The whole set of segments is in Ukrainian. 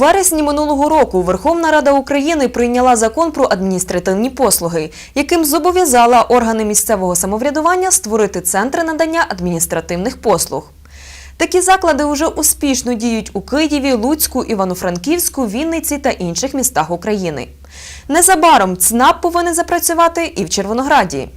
вересні минулого року Верховна Рада України прийняла закон про адміністративні послуги, яким зобов'язала органи місцевого самоврядування створити центри надання адміністративних послуг. Такі заклади вже успішно діють у Києві, Луцьку, Івано-Франківську, Вінниці та інших містах України. Незабаром ЦНАП повинен запрацювати і в Червонограді.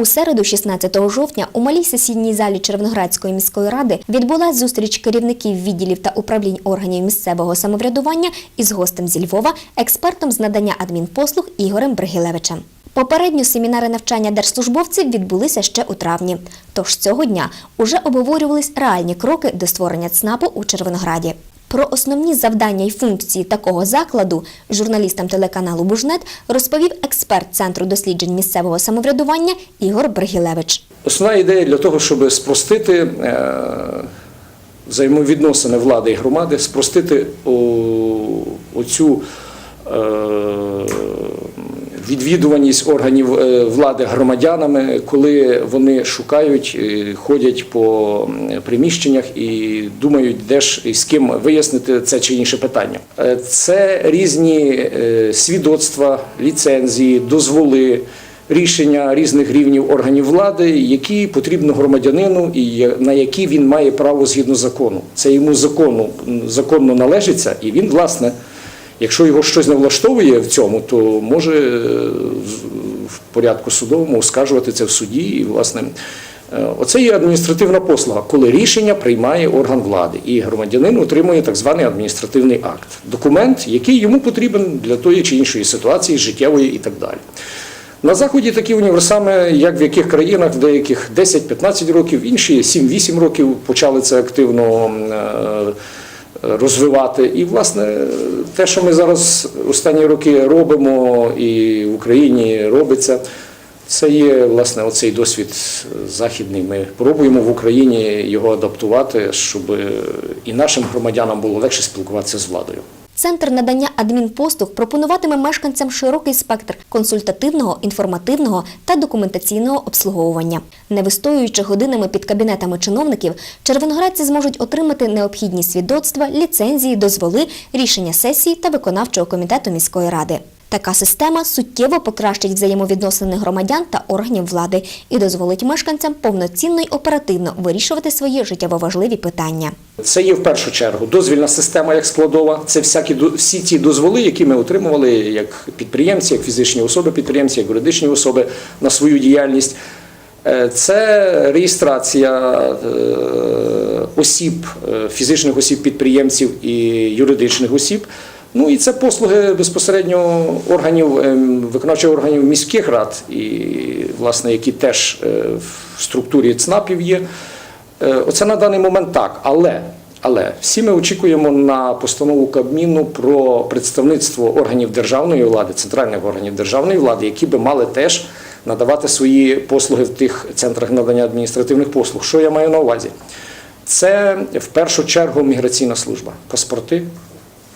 У середу, 16 жовтня, у малій сесійній залі Червоноградської міської ради відбулася зустріч керівників відділів та управлінь органів місцевого самоврядування із гостем зі Львова, експертом з надання адмінпослуг Ігорем Бригілевичем. Попередньо семінари навчання держслужбовців відбулися ще у травні. Тож цього дня уже обговорювались реальні кроки до створення ЦНАПу у Червонограді. Про основні завдання і функції такого закладу журналістам телеканалу Бужнет розповів експерт Центру досліджень місцевого самоврядування Ігор Бергілевич. Основна ідея для того, щоб спростити е, взаємовідносини влади і громади, спростити оцю е, відвідуваність органів е, влади громадянами, коли вони шукають, е, ходять по приміщеннях і думають, де ж і з ким вияснити це чи інше питання. Е, Це різні свідоцтва, ліцензії, дозволи рішення різних рівнів органів влади, які потрібно громадянину і на які він має право згідно закону. Це йому закону законно належиться, і він, власне, якщо його щось не влаштовує в цьому, то може е, в порядку судовому оскаржувати це в суді. І, власне, е, оце є адміністративна послуга, коли рішення приймає орган влади, і громадянин отримує так званий адміністративний акт, документ, який йому потрібен для тої чи іншої ситуації, життєвої і так далі. На заході такі універсами, як в яких країнах, в деяких 10-15 років, інші 7-8 років почали це активно е, розвивати. І, власне, те, що ми зараз останні роки робимо і в Україні робиться, це є власне оцей досвід західний. Ми пробуємо в Україні його адаптувати, щоб і нашим громадянам було легше спілкуватися з владою. Центр надання адмінпослуг пропонуватиме мешканцям широкий спектр консультативного, інформативного та документаційного обслуговування. Не вистоюючи годинами під кабінетами чиновників, червоноградці зможуть отримати необхідні свідоцтва, ліцензії, дозволи, рішення сесії та виконавчого комітету міської ради. Така система суттєво покращить взаємовідносини громадян та органів влади і дозволить мешканцям повноцінно й оперативно вирішувати свої життєво важливі питання. Це є в першу чергу дозвільна система як складова. Це всякі всі ті дозволи, які ми отримували як підприємці, як фізичні особи, підприємці, як юридичні особи на свою діяльність. Е, Це реєстрація е, осіб, е, фізичних осіб, підприємців і юридичних осіб. Ну і це послуги безпосередньо органів ем, виконавчих органів міських рад, і власне які теж е, в структурі ЦНАПів є. Е, Оце на даний момент так. Але, але всі ми очікуємо на постанову Кабміну про представництво органів державної влади, центральних органів державної влади, які би мали теж надавати свої послуги в тих центрах надання адміністративних послуг. Що я маю на увазі? Це в першу чергу міграційна служба, паспорти,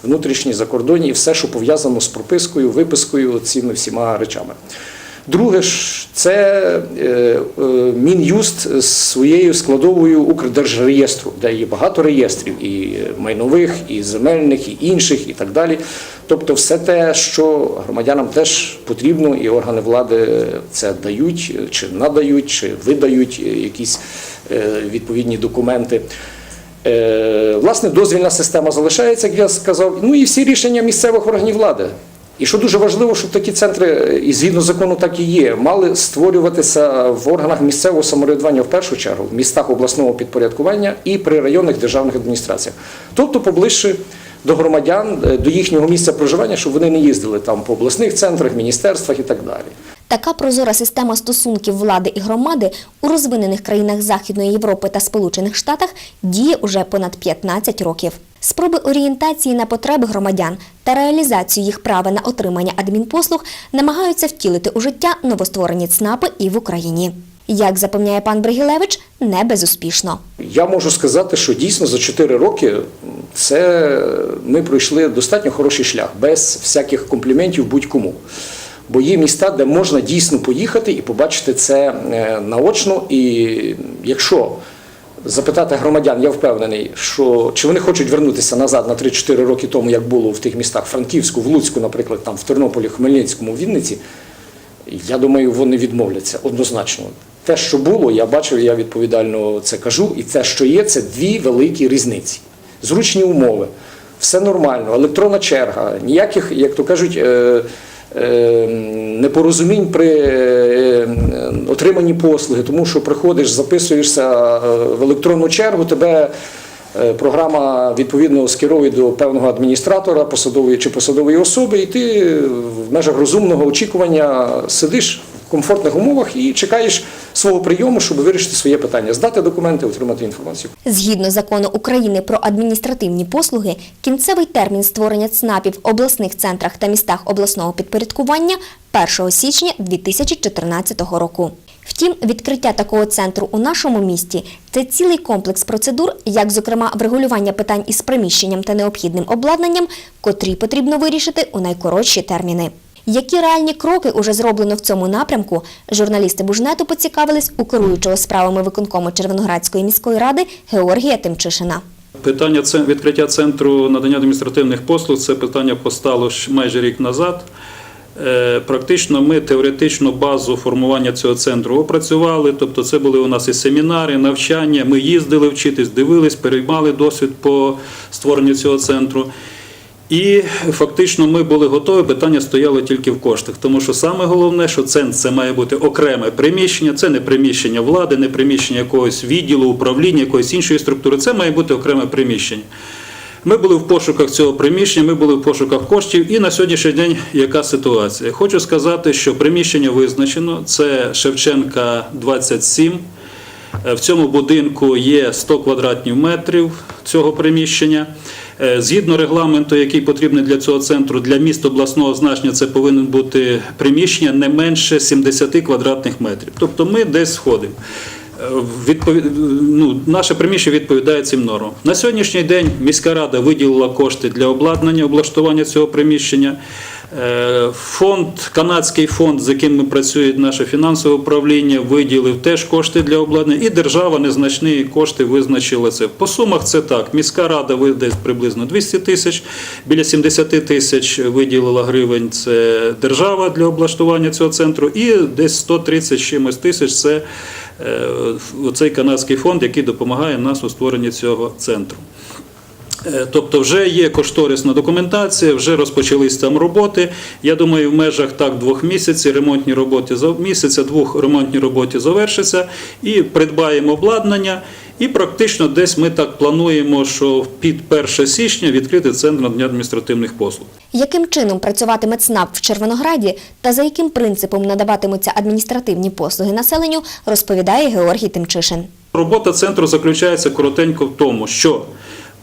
внутрішні, закордонні і все, що пов'язано з пропискою, випискою, цими всіма речами. Друге ж, це е, е, Мін'юст з своєю складовою Укрдержреєстру, де є багато реєстрів і майнових, і земельних, і інших, і так далі. Тобто, все те, що громадянам теж потрібно, і органи влади це дають, чи надають, чи видають е, якісь відповідні документи. Е, Власне, дозвільна система залишається, як я сказав, ну і всі рішення місцевих органів влади. І що дуже важливо, щоб такі центри, і згідно закону, так і є, мали створюватися в органах місцевого самоврядування в першу чергу, в містах обласного підпорядкування і при районних державних адміністраціях. Тобто поближче до громадян, е, до їхнього місця проживання, щоб вони не їздили там по обласних центрах, міністерствах і так далі. Така прозора система стосунків влади і громади у розвинених країнах Західної Європи та Сполучених Штатах діє уже понад 15 років. Спроби орієнтації на потреби громадян та реалізацію їх права на отримання адмінпослуг намагаються втілити у життя новостворені ЦНАПи і в Україні. Як запевняє пан Бригілевич, не безуспішно. Я можу сказати, що дійсно за 4 роки це ми пройшли достатньо хороший шлях, без всяких компліментів будь-кому. Бо є міста, де можна дійсно поїхати і побачити це е, наочно. І якщо запитати громадян, я впевнений, що чи вони хочуть вернутися назад на 3-4 роки тому, як було в тих містах Франківську, в Луцьку, наприклад, там в Тернополі, Хмельницькому, Вінниці, я думаю, вони відмовляться однозначно. Те, що було, я бачив, я відповідально це кажу, і те, що є, це дві великі різниці. Зручні умови, все нормально, електронна черга, ніяких, як то кажуть, е, непорозумінь при е, отриманні послуги, тому що приходиш, записуєшся е, в електронну чергу, тебе е, програма відповідно скеровує до певного адміністратора посадової чи посадової особи, і ти в межах розумного очікування сидиш в комфортних умовах і чекаєш свого прийому, щоб вирішити своє питання, здати документи, отримати інформацію. Згідно закону України про адміністративні послуги, кінцевий термін створення ЦНАПів в обласних центрах та містах обласного підпорядкування 1 січня 2014 року. Втім, відкриття такого центру у нашому місті це цілий комплекс процедур, як зокрема врегулювання питань із приміщенням та необхідним обладнанням, котрі потрібно вирішити у найкоротші терміни. Які реальні кроки уже зроблено в цьому напрямку, журналісти Бужнету поцікавились у керуючого справами виконкому Червоноградської міської ради Георгія Тимчишина. Питання відкриття центру надання адміністративних послуг це питання постало майже рік назад. Е, Практично ми теоретичну базу формування цього центру опрацювали, тобто це були у нас і семінари, навчання. Ми їздили вчитись, дивились, переймали досвід по створенню цього центру. І фактично ми були готові, питання стояло тільки в коштах. Тому що саме головне, що центр це має бути окреме приміщення, це не приміщення влади, не приміщення якогось відділу, управління, якоїсь іншої структури, це має бути окреме приміщення. Ми були в пошуках цього приміщення, ми були в пошуках коштів, і на сьогоднішній день яка ситуація? Хочу сказати, що приміщення визначено. Це Шевченка 27. Е, В цьому будинку є 100 квадратних метрів цього приміщення. Е, Згідно регламенту, який потрібний для цього центру, для міст обласного значення це повинен бути приміщення не менше 70 квадратних метрів. Тобто ми десь сходимо. Е, відпові- ну, наше приміщення відповідає цим нормам. На сьогоднішній день міська рада виділила кошти для обладнання, облаштування цього приміщення. Е, Фонд, канадський фонд, з яким ми працює наше фінансове управління, виділив теж кошти для обладнання, і держава незначні кошти визначила це. По сумах це так. Міська рада видасть приблизно 200 тисяч, біля 70 тисяч виділила гривень. Це держава для облаштування цього центру, і десь 130 з чимось тисяч це е, оцей канадський фонд, який допомагає нас у створенні цього центру. Е, Тобто вже є кошторисна документація, вже розпочались там роботи. Я думаю, в межах так двох місяців ремонтні роботи місяця, двох ремонтні роботи завершаться і придбаємо обладнання. І практично десь ми так плануємо, що під 1 січня відкрити центр надання адміністративних послуг. Яким чином працюватиме ЦНАП в Червонограді та за яким принципом надаватимуться адміністративні послуги населенню, розповідає Георгій Тимчишин. Робота центру заключається коротенько в тому, що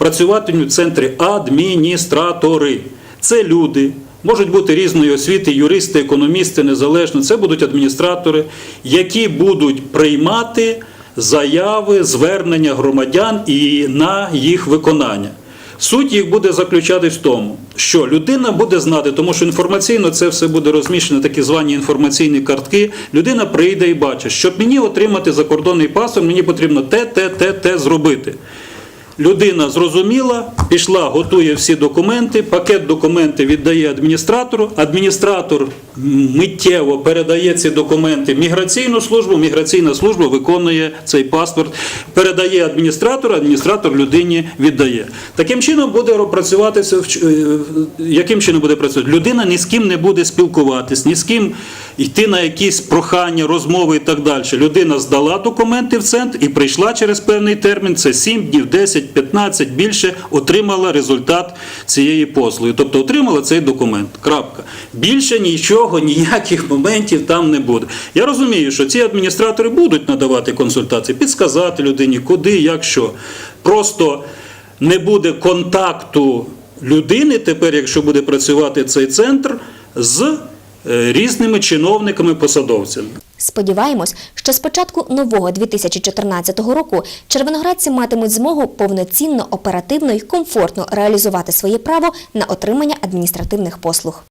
працюватимуть в центрі адміністратори. Це люди, можуть бути різної освіти, юристи, економісти, незалежно. Це будуть адміністратори, які будуть приймати заяви, звернення громадян і на їх виконання. Суть їх буде заключатись в тому, що людина буде знати, тому що інформаційно це все буде розміщено, такі звані інформаційні картки. Людина прийде і бачить, щоб мені отримати закордонний паспорт, мені потрібно те, те, те, те зробити. Людина зрозуміла, пішла, готує всі документи, пакет документів віддає адміністратору. Адміністратор миттєво передає ці документи в міграційну службу. Міграційна служба виконує цей паспорт, передає адміністратору, адміністратор людині віддає. Таким чином буде працюватися. е, Яким чином буде працювати? Людина ні з ким не буде спілкуватись, ні з ким йти на якісь прохання, розмови і так далі. Людина здала документи в центр і прийшла через певний термін. Це 7 днів, 10, 15, більше отримала результат цієї послуги. Тобто отримала цей документ. Крапка. Більше нічого, ніяких моментів там не буде. Я розумію, що ці адміністратори будуть надавати консультації, підсказати людині, куди, як що. Просто не буде контакту людини тепер, якщо буде працювати цей центр, з різними чиновниками, посадовцями. Сподіваємось, що з початку нового 2014 року червоноградці матимуть змогу повноцінно, оперативно і комфортно реалізувати своє право на отримання адміністративних послуг.